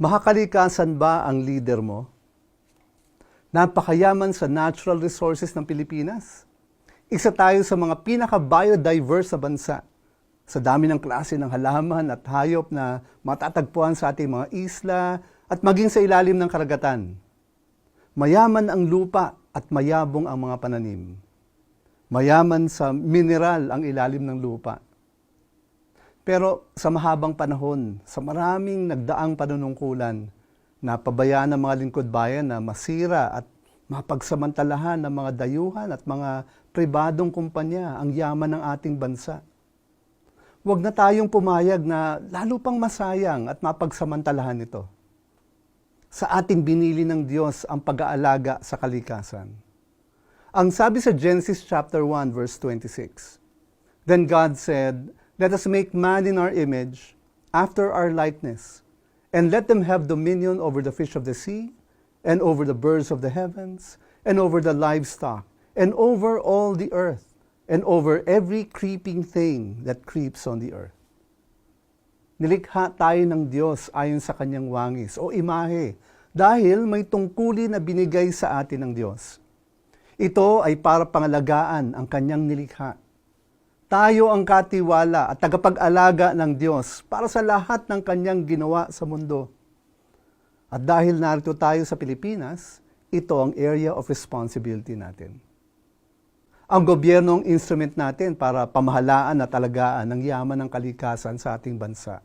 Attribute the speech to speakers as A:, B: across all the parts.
A: Makakalikasan ba ang leader mo? Napakayaman sa natural resources ng Pilipinas. Isa tayo sa mga pinaka-biodiverse na bansa. Sa dami ng klase ng halaman at hayop na matatagpuan sa ating mga isla at maging sa ilalim ng karagatan. Mayaman ang lupa at mayabong ang mga pananim. Mayaman sa mineral ang ilalim ng lupa. Pero sa mahabang panahon, sa maraming nagdaang panunungkulan, napabayaan ng mga lingkod bayan na masira at mapagsamantalahan ng mga dayuhan at mga pribadong kumpanya ang yaman ng ating bansa. Huwag na tayong pumayag na lalo pang masayang at mapagsamantalahan ito. Sa ating binili ng Diyos ang pag-aalaga sa kalikasan. Ang sabi sa Genesis chapter 1 verse 26, Then God said, Let us make man in our image, after our likeness, and let them have dominion over the fish of the sea, and over the birds of the heavens, and over the livestock, and over all the earth, and over every creeping thing that creeps on the earth. Nilikha tayo ng Diyos ayon sa kanyang wangis o imahe dahil may tungkulin na binigay sa atin ng Diyos. Ito ay para pangalagaan ang kanyang nilikha. Tayo ang katiwala at tagapag-alaga ng Diyos para sa lahat ng kanyang ginawa sa mundo. At dahil narito tayo sa Pilipinas, ito ang area of responsibility natin. Ang gobyerno ang instrument natin para pamahalaan at alagaan ang yaman ng kalikasan sa ating bansa.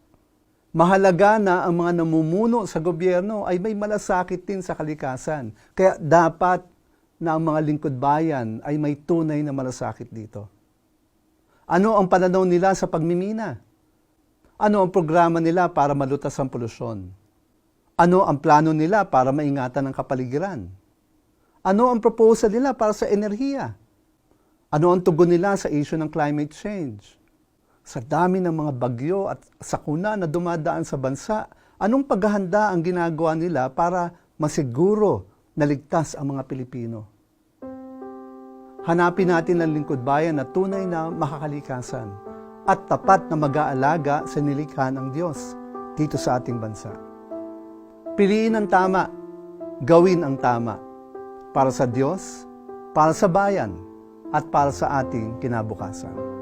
A: Mahalaga na ang mga namumuno sa gobyerno ay may malasakit din sa kalikasan. Kaya dapat na ang mga lingkod bayan ay may tunay na malasakit dito. Ano ang pananaw nila sa pagmimina? Ano ang programa nila para malutas ang polusyon? Ano ang plano nila para maingatan ang kapaligiran? Ano ang proposal nila para sa enerhiya? Ano ang tugon nila sa issue ng climate change? Sa dami ng mga bagyo at sakuna na dumadaan sa bansa, anong paghahanda ang ginagawa nila para masiguro na ligtas ang mga Pilipino? Hanapin natin ang lingkod bayan na tunay na makakalikasan at tapat na mag-aalaga sa nilikha ng Diyos dito sa ating bansa. Piliin ang tama, gawin ang tama para sa Diyos, para sa bayan, at para sa ating kinabukasan.